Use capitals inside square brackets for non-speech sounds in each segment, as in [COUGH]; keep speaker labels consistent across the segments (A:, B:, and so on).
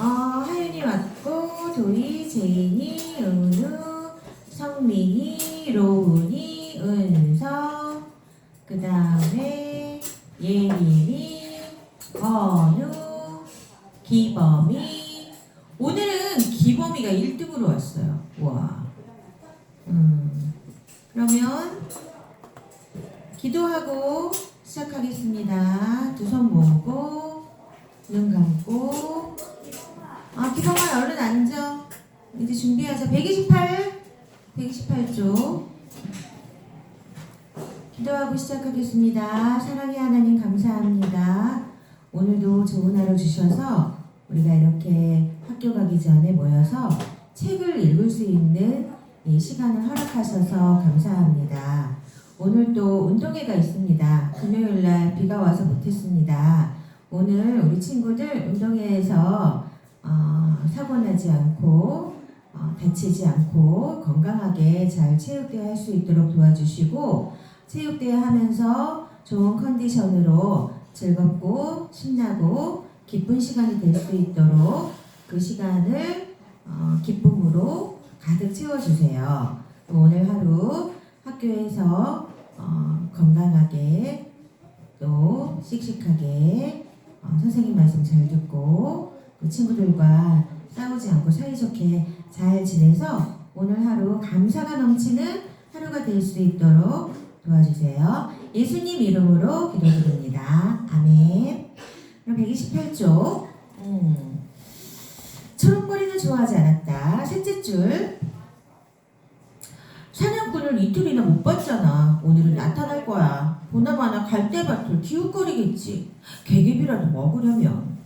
A: 어, 하윤이 왔고, 도희, 제인이, 은우, 성민이, 로운이, 은서, 그 다음에 예림이, 건우, 기범이. 오늘은 기범이가 1등으로 왔어요. 와. 음. 그러면 기도하고 시작하겠습니다. 두 손 모으고 눈 감고 아 기범아 얼른 앉아. 이제 준비하자. 128 128쪽 기도하고 시작하겠습니다. 사랑의 하나님 감사합니다. 오늘도 좋은 하루 주셔서 우리가 이렇게 학교 가기 전에 모여서 책을 읽을 수 있는 이 시간을 허락하셔서 감사합니다. 오늘 또 운동회가 있습니다. 금요일 날 비가 와서 못했습니다. 오늘 우리 친구들 운동회에서 어, 사고 나지 않고 어, 다치지 않고 건강하게 잘 체육대회 할 수 있도록 도와주시고 체육대회 하면서 좋은 컨디션으로 즐겁고 신나고 기쁜 시간이 될 수 있도록 그 시간을 어, 기쁨으로 가득 채워주세요. 오늘 하루 학교에서 어, 건강하게 또 씩씩하게 어, 선생님 말씀 잘 듣고 그 친구들과 싸우지 않고 사이좋게 잘 지내서 오늘 하루 감사가 넘치는 하루가 될 수 있도록 도와주세요. 예수님 이름으로 기도드립니다. 아멘. 그럼 128쪽. 음. 초록머리는 좋아하지 않았다. 셋째 줄. 사냥꾼을 이틀이나 못 봤잖아. 오늘은 나타날 거야. 보나마나 갈대밭을 기웃거리겠지. 개개비라도 먹으려면.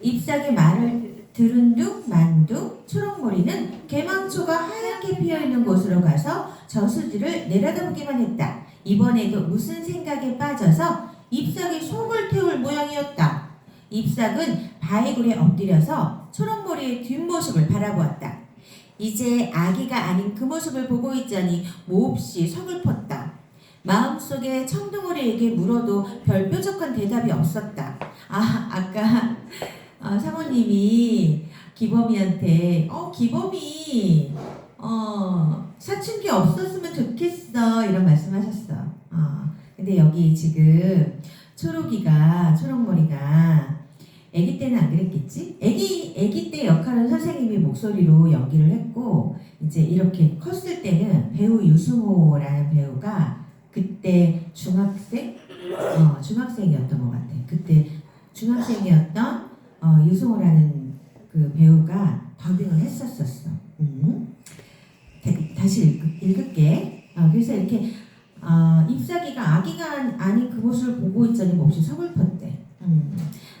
A: 잎사귀 말을 들은 둥 만둥 초록머리는 개망초가 하얗게 피어있는 곳으로 가서 저수지를 내려다보기만 했다. 이번에도 무슨 생각에 빠져서 잎사귀 속을 태울 모양이었다. 잎삭은 바위굴에 엎드려서 초록머리의 뒷모습을 바라보았다. 이제 아기가 아닌 그 모습을 보고 있자니 몹시 서글펐다. 마음속에 청둥오리에게 물어도 별 뾰족한 대답이 없었다. 아, 아까 어, 사모님이 기범이한테 어, 기범이 어, 사춘기 없었으면 좋겠어 이런 말씀하셨어. 어, 근데 여기 지금 초록이가 초록머리가 아기 때는 안 그랬겠지? 아기 아기 때 역할은 선생님이 목소리로 연기를 했고 이제 이렇게 컸을 때는 배우 유승호라는 배우가 그때 중학생 어 중학생이었던 것 같아. 그때 중학생이었던 어, 유승호라는 그 배우가 더빙을 했었었어. 음. 다- 다시 읽, 읽을게. 어, 그래서 이렇게 어, 잎사귀가 아기가 안- 아닌 그 모습을 보고 있자니 몹시 서글펐대. 음.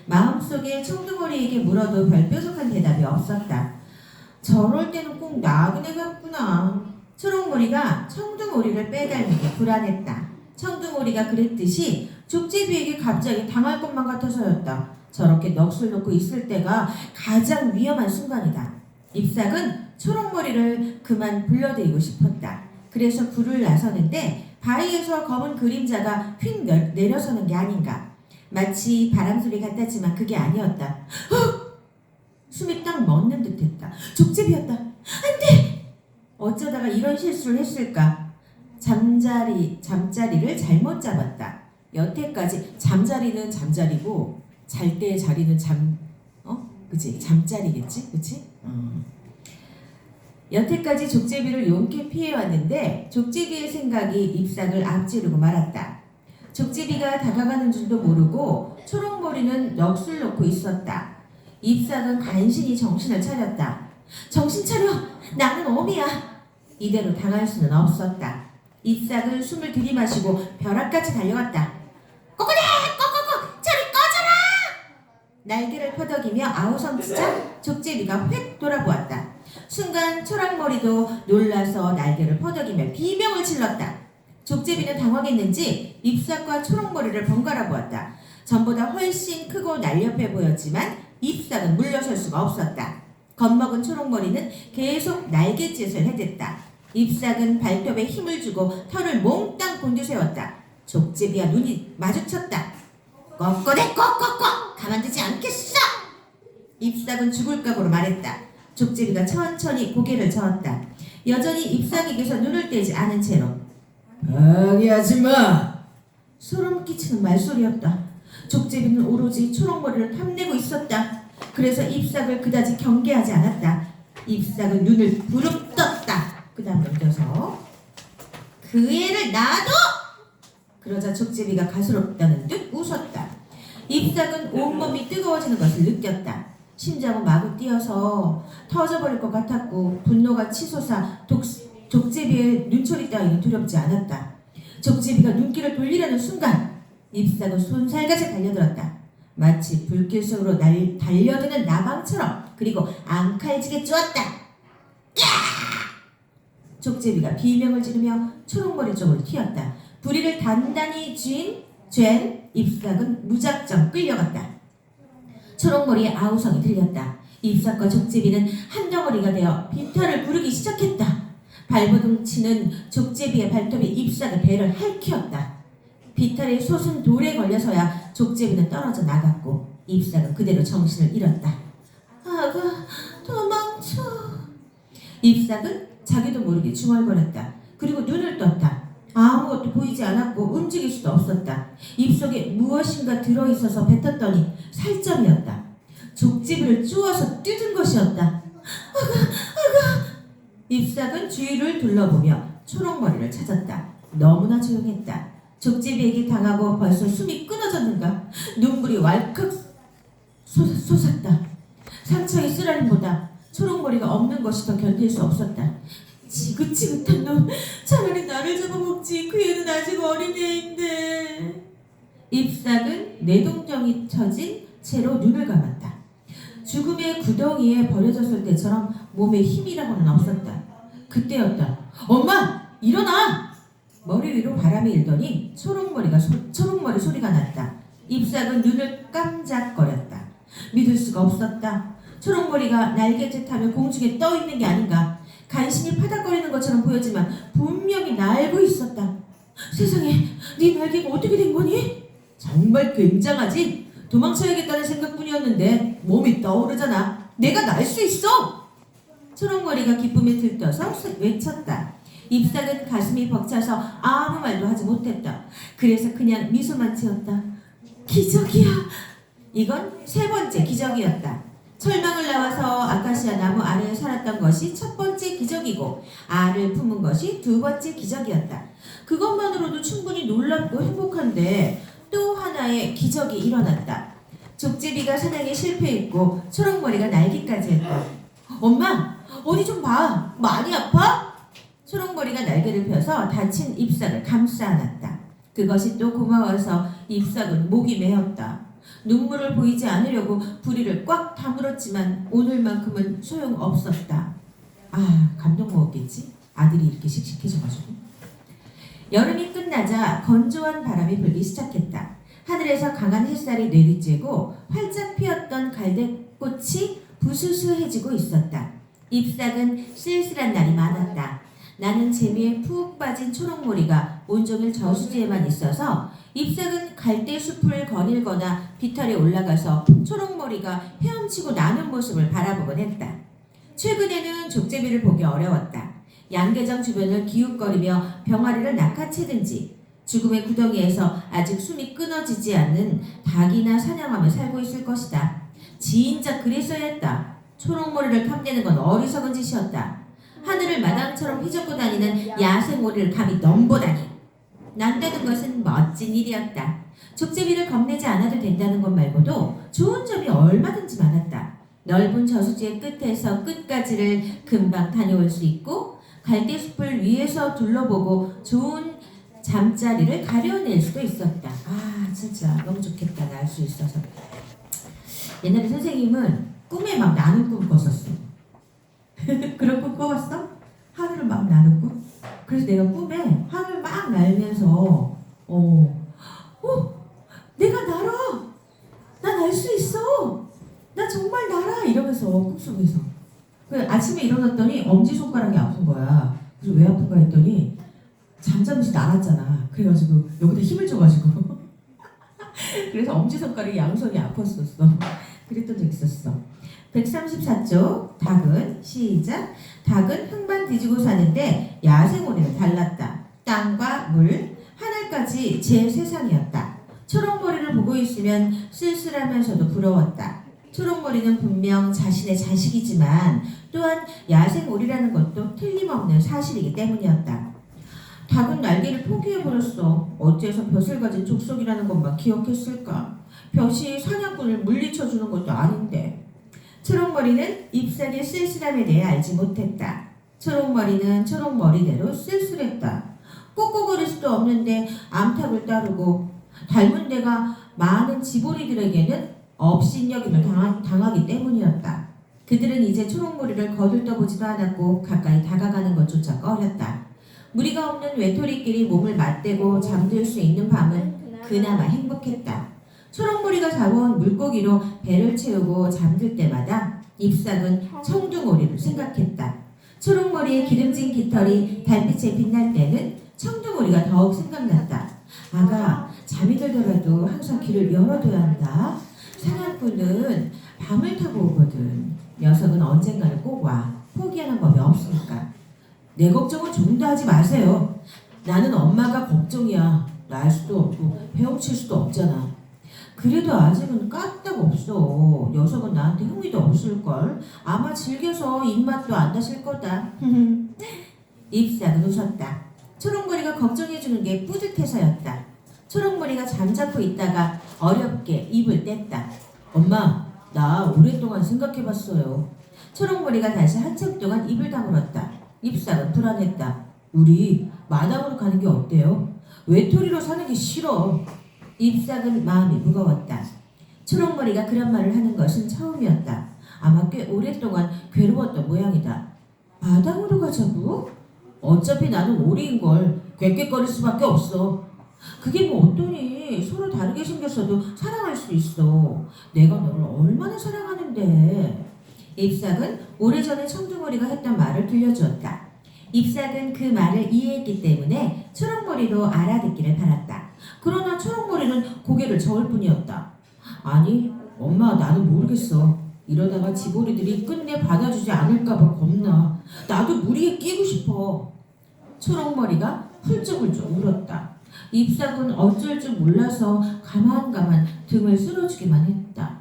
A: 마음속에 청둥오리에게 물어도 별 뾰족한 대답이 없었다. 저럴 때는 꼭 나그네 같구나. 초록머리가 청둥오리를 빼닮는 게 불안했다. 청둥오리가 그랬듯이 족제비에게 갑자기 당할 것만 같아서였다. 저렇게 넋을 놓고 있을 때가 가장 위험한 순간이다. 잎삭은 초록머리를 그만 불러대고 싶었다. 그래서 불을 나서는데 바위에서 검은 그림자가 휙 내- 내려서는 게 아닌가. 마치 바람소리 같았지만 그게 아니었다. 헉! 숨이 딱 멎는 듯했다. 족제비였다. 안 돼! 어쩌다가 이런 실수를 했을까? 잠자리 잠자리를 잘못 잡았다. 여태까지 잠자리는 잠자리고 잘 때 자리는 잠 어? 그지 잠자리겠지, 그치? 음. 여태까지 족제비를 용케 피해왔는데 족제비의 생각이 잎삭을 앞지르고 말았다. 족제비가 다가가는 줄도 모르고 초록머리는 넋을 놓고 있었다. 잎삭은 간신히 정신을 차렸다. 정신 차려! 나는 어미야! 이대로 당할 수는 없었다. 잎삭은 숨을 들이마시고 벼락같이 달려갔다. 꼬꼬대! 꼬꼬꼬! 저리 꺼져라! 날개를 퍼덕이며 아우성치자 족제비가 휙 돌아보았다. 순간 초록머리도 놀라서 날개를 퍼덕이며 비명을 질렀다. 족제비는 당황했는지 잎삭과 초록머리를 번갈아 보았다. 전보다 훨씬 크고 날렵해 보였지만 잎삭은 물러설 수가 없었다. 겁먹은 초록머리는 계속 날갯짓을 해댔다. 잎삭은 발톱에 힘을 주고 털을 몽땅 곤두세웠다. 족제비와 눈이 마주쳤다. 꺾어대 꺾꺾꺾 가만두지 않겠어. 잎삭은 죽을 각오로 말했다. 족제비가 천천히 고개를 저었다. 여전히 잎삭에게서 눈을 떼지 않은 채로
B: 방해하지 마.
A: 소름 끼치는 말소리였다. 족제비는 오로지 초록머리를 탐내고 있었다. 그래서 잎삭을 그다지 경계하지 않았다. 잎삭은 눈을 부릅 떴다. 그 다음 넘겨서 그 애를 놔둬! 그러자 족제비가 가스럽다는 듯 웃었다. 잎삭은 온몸이 뜨거워지는 것을 느꼈다. 심장은 마구 뛰어서 터져버릴 것 같았고 분노가 치솟아 독, 족제비의 눈초리 따위는 두렵지 않았다. 족제비가 눈길을 돌리려는 순간 잎삭은 손살같이 달려들었다. 마치 불길 속으로 날, 달려드는 나방처럼 그리고 앙칼지게 쪼았다. 야! 족제비가 비명을 지르며 초록머리 쪽으로 튀었다. 부리를 단단히 쥔, 쥘 잎삭은 무작정 끌려갔다. 초록머리의 아우성이 들렸다. 잎삭과 족제비는 한 덩어리가 되어 빈털을 구르기 시작했다. 발버둥 치는 족제비의 발톱이 잎삭의 배를 핥히었다. 비탈의 솟은 돌에 걸려서야 족제비는 떨어져 나갔고 잎삭은 그대로 정신을 잃었다. 아가 도망쳐. 잎삭은 자기도 모르게 중얼거렸다. 그리고 눈을 떴다. 아무것도 보이지 않았고 움직일 수도 없었다. 입속에 무엇인가 들어있어서 뱉었더니 살점이었다. 족제비를 쪼아서 뜯은 것이었다. 잎삭은 주위를 둘러보며 초록머리를 찾았다. 너무나 조용했다. 족제비에게 당하고 벌써 숨이 끊어졌는가? 눈물이 왈칵 솟, 솟았다. 상처의 쓰라림보다 초록머리가 없는 것이 더 견딜 수 없었다. 지긋지긋한 놈, 차라리 나를 잡아먹지. 그 애는 아직 어린애인데. 잎삭은 뇌동정이 처진 채로 눈을 감았다. 죽음의 구덩이에 버려졌을 때처럼 몸에 힘이라고는 없었다. 그때였다. 엄마! 일어나! 머리 위로 바람이 일더니 초록머리가 소, 초록머리 소리가 났다. 잎삭은 눈을 깜짝거렸다. 믿을 수가 없었다. 초록머리가 날개짓하며 공중에 떠 있는 게 아닌가. 간신히 파닥거리는 것처럼 보였지만 분명히 날고 있었다. 세상에, 네 날개가 어떻게 된 거니? 정말 굉장하지? 도망쳐야겠다는 생각뿐이었는데 몸이 떠오르잖아. 내가 날 수 있어! 초록머리가 기쁨에 들떠서 외쳤다. 잎삭은 가슴이 벅차서 아무 말도 하지 못했다. 그래서 그냥 미소만 지었다. 기적이야. 이건 세 번째 기적이었다. 철망을 나와서 아카시아 나무 아래에 살았던 것이 첫 번째 기적이고 알을 품은 것이 두 번째 기적이었다. 그것만으로도 충분히 놀랍고 행복한데 또 하나의 기적이 일어났다. 족제비가 사냥에 실패했고 초록머리가 날기까지 했다. 엄마, 어디 좀 봐. 많이 아파? 초록머리가 날개를 펴서 다친 잎삭을 감싸 안았다. 그것이 또 고마워서 잎삭은 목이 메었다. 눈물을 보이지 않으려고 부리를 꽉 다물었지만 오늘만큼은 소용없었다. 아, 감동 먹었겠지? 아들이 이렇게 씩씩해져가지고. 여름이 끝나자 건조한 바람이 불기 시작했다. 하늘에서 강한 햇살이 내리쬐고 활짝 피었던 갈대꽃이 부스스해지고 있었다. 잎삭은 쓸쓸한 날이 많았다. 나는 재미에 푹 빠진 초록머리가 온종일 저수지에만 있어서 잎삭은 갈대 숲을 거닐거나 비탈에 올라가서 초록머리가 헤엄치고 나는 모습을 바라보곤 했다. 최근에는 족제비를 보기 어려웠다. 양계장 주변을 기웃거리며 병아리를 낚아채든지 죽음의 구덩이에서 아직 숨이 끊어지지 않는 닭이나 사냥하며 살고 있을 것이다. 진짜 그랬어야 했다. 초록머리를 탐내는 건 어리석은 짓이었다. 하늘을 마당처럼 휘젓고 다니는 야생오리를 감히 넘보다니. 난다는 것은 멋진 일이었다. 족제비를 겁내지 않아도 된다는 것 말고도 좋은 점이 얼마든지 많았다. 넓은 저수지의 끝에서 끝까지를 금방 다녀올 수 있고 갈대숲을 위에서 둘러보고 좋은 잠자리를 가려낼 수도 있었다. 아 진짜 너무 좋겠다 날 수 있어서. 옛날에 선생님은 꿈에 막 나는 꿈 꿨었어. [LAUGHS] 그런 꿈 꿔봤어? 하늘을 막 나는 꿈? 그래서 내가 꿈에 하늘 막 날면서 어, 어, 내가 날아, 나 날 수 있어, 나 정말 날아 이러면서 꿈속에서. 그 아침에 일어났더니 엄지 손가락이 아픈 거야. 그래서 왜 아픈가 했더니 잠자면서 날았잖아. 그래가지고 여기다 힘을 줘가지고 [LAUGHS] 그래서 엄지 손가락이 양손이 아팠었어. 그랬던 적 있었어. 134쪽 닭은 시작 닭은 흙만 뒤지고 사는데 야생오리는 달랐다. 땅과 물 하늘까지 제 세상이었다. 초록머리를 보고 있으면 쓸쓸하면서도 부러웠다. 초록머리는 분명 자신의 자식이지만 또한 야생오리라는 것도 틀림없는 사실이기 때문이었다. 닭은 날개를 포기해버렸어. 어째서 벼슬 가진 족속이라는 것만 기억했을까? 벼시 사냥꾼을 물리쳐주는 것도 아닌데 초록머리는 잎사귀의 쓸쓸함에 대해 알지 못했다. 초록머리는 초록머리대로 쓸쓸했다. 꼬꼬거릴 수도 없는데 암탉을 따르고 닮은 데가 많은 지보리들에게는 업신여김을 당하, 당하 기 때문이었다. 그들은 이제 초록머리를 거들떠보지도 않았고 가까이 다가가는 것조차 꺼렸다. 무리가 없는 외톨이끼리 몸을 맞대고 잠들 수 있는 밤은 그나마 행복했다. 초록머리가 잡아온 물고기로 배를 채우고 잠들 때마다 잎삭은 청둥오리를 생각했다. 초록머리의 기름진 깃털이 달빛에 빛날 때는 청둥오리가 더욱 생각났다. 아가, 잠이 들더라도 항상 길을 열어둬야 한다. 사냥꾼은 밤을 타고 오거든. 녀석은 언젠가는 꼭 와. 포기하는 법이 없으니까. 내 걱정은 좀더 하지 마세요. 나는 엄마가 걱정이야. 날 수도 없고 헤엄칠 수도 없잖아. 그래도 아직은 까딱 없어. 녀석은 나한테 흥미도 없을걸. 아마 즐겨서 입맛도 안 다실 거다. [LAUGHS] 잎삭은 웃었다. 초록머리가 걱정해주는 게 뿌듯해서였다. 초록머리가 잠자코 있다가 어렵게 입을 뗐다. 엄마, 나 오랫동안 생각해봤어요. 초록머리가 다시 한참 동안 입을 다물었다. 잎삭은 불안했다. 우리 마당으로 가는 게 어때요? 외톨이로 사는 게 싫어. 잎삭은 마음이 무거웠다. 초록머리가 그런 말을 하는 것은 처음이었다. 아마 꽤 오랫동안 괴로웠던 모양이다. 마당으로 가자고? 어차피 나는 오리인걸 꽹꽹거릴 수밖에 없어. 그게 뭐 어떠니? 서로 다르게 생겼어도 사랑할 수 있어. 내가 너를 얼마나 사랑하는데. 잎삭은 오래전에 청둥오리가 했던 말을 들려주었다. 잎삭은 그 말을 이해했기 때문에 초록머리도 알아듣기를 바랐다. 그러나 초록머리는 고개를 저을 뿐이었다. 아니, 엄마 나는 모르겠어. 이러다가 지보리들이 끝내 받아주지 않을까봐 겁나. 나도 무리에 끼고 싶어. 초록머리가 훌쩍훌쩍 울었다. 잎삭은 어쩔 줄 몰라서 가만가만 등을 쓸어주기만 했다.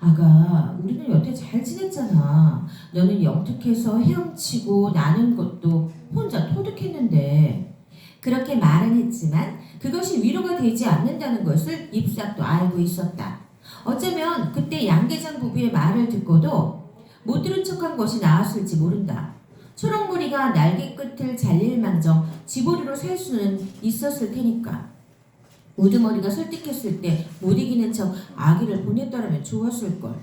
A: 아가, 우리는 여태 잘 지냈잖아. 너는 영특해서 헤엄치고 나는 것도 혼자 토득했는데. 그렇게 말은 했지만 그것이 위로가 되지 않는다는 것을 잎삭도 알고 있었다. 어쩌면 그때 양계장 부부의 말을 듣고도 못 들은 척한 것이 나았을지 모른다. 초록머리가 날개 끝을 잘릴 망정 지보리로 살 수는 있었을 테니까. 우두머리가 설득했을 때 못 이기는 척 아기를 보냈더라면 좋았을걸.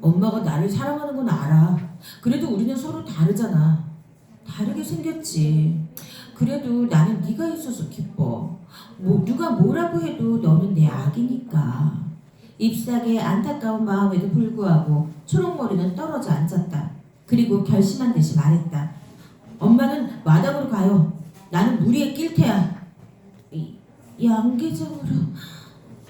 A: 엄마가 나를 사랑하는 건 알아. 그래도 우리는 서로 다르잖아. 다르게 생겼지. 그래도 나는 네가 있어서 기뻐. 뭐 누가 뭐라고 해도 너는 내 아기니까. 잎삭의 안타까운 마음에도 불구하고 초록머리는 떨어져 앉았다. 그리고 결심한 듯이 말했다. 엄마는 마당으로 가요. 나는 무리에 낄 테야. 이, 양계장으로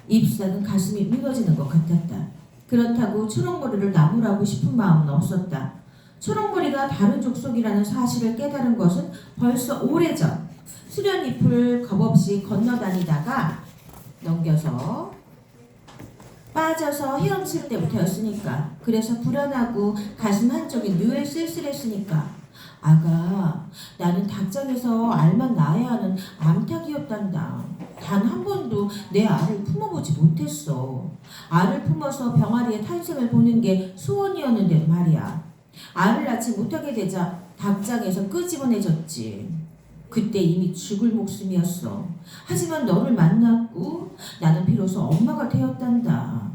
A: 잎삭은 가슴이 무너지는 것 같았다. 그렇다고 초록머리를 나무라고 싶은 마음은 없었다. 초록머리가 다른 족속이라는 사실을 깨달은 것은 벌써 오래전. 수련잎을 겁없이 건너다니다가 넘겨서 빠져서 헤엄칠 때부터였으니까. 그래서 불안하고 가슴 한쪽이 늘 쓸쓸했으니까. 아가 나는 닭장에서 알만 낳아야 하는 암탉이었단다. 단 한 번도 내 알을 품어보지 못했어. 알을 품어서 병아리의 탄생을 보는 게 소원이었는데 말이야 알을 낳지 못하게 되자 닭장에서 끄집어내졌지 그때 이미 죽을 목숨이었어 하지만 너를 만났고 나는 비로소 엄마가 되었단다.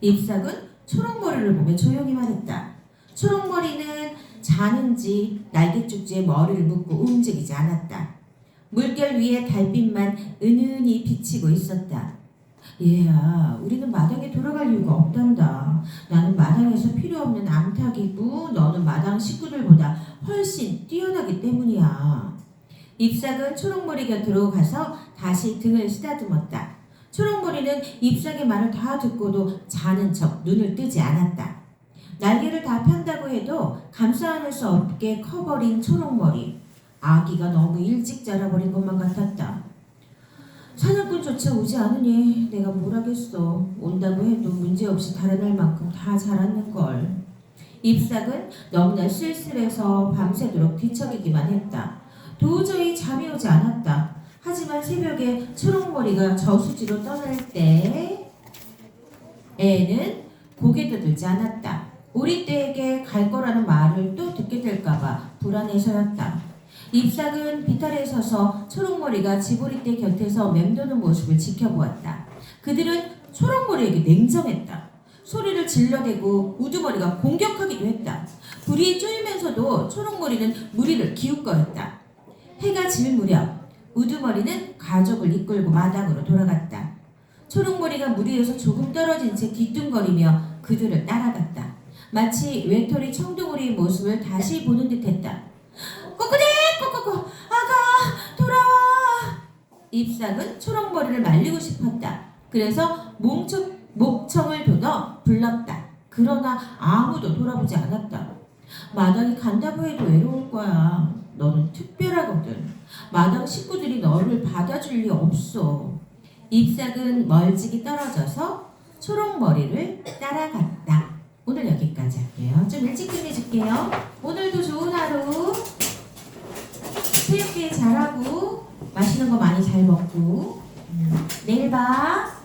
A: 잎삭은 초록머리를 보며 조용히 말했다. 초록머리는 자는지 날개쪽지에 머리를 묶고 움직이지 않았다. 물결 위에 달빛만 은은히 비치고 있었다. 얘야, 우리는 마당에 돌아갈 이유가 없단다. 나는 마당에서 필요 없는 암탉이고 너는 마당 식구들보다 훨씬 뛰어나기 때문이야. 잎삭은 초록머리 곁으로 가서 다시 등을 쓰다듬었다. 초록머리는 잎삭의 말을 다 듣고도 자는 척 눈을 뜨지 않았다. 날개를 다 편다고 해도 감싸 안을 수 없게 커버린 초록머리. 아기가 너무 일찍 자라버린 것만 같았다. 사냥꾼조차 오지 않으니 내가 뭘 하겠어. 온다고 해도 문제없이 달아날 만큼 다 자랐는걸. 잎삭은 너무나 쓸쓸해서 밤새도록 뒤척이기만 했다. 도저히 잠이 오지 않았다. 하지만 새벽에 초록머리가 저수지로 떠날 때 애는 고개도 들지 않았다. 우리 떼에게 갈 거라는 말을 또 듣게 될까봐 불안해서였다. 잎삭은 비탈에 서서 초록머리가 지보리떼 곁에서 맴도는 모습을 지켜보았다. 그들은 초록머리에게 냉정했다. 소리를 질러대고 우두머리가 공격하기도 했다. 불이 쪼이면서도 초록머리는 무리를 기웃거렸다. 해가 질 무렵 우두머리는 가족을 이끌고 마당으로 돌아갔다. 초록머리가 무리에서 조금 떨어진 채 뒤뚱거리며 그들을 따라갔다. 마치 외톨이 청둥오리의 모습을 다시 보는 듯했다. 꼬꾸대 잎삭은 초록머리를 말리고 싶었다. 그래서 몽청, 목청을 돋아 불렀다. 그러나 아무도 돌아보지 않았다. 마당에 간다고 해도 외로울 거야. 너는 특별하거든. 마당 식구들이 너를 받아줄 리 없어. 잎삭은 멀찍이 떨어져서 초록머리를 따라갔다. 오늘 여기까지 할게요. 좀 일찍 끝내줄게요. 오늘도 좋은 하루. 체육계 잘하고 맛있는 거 많이 잘 먹고 음, 내일 봐.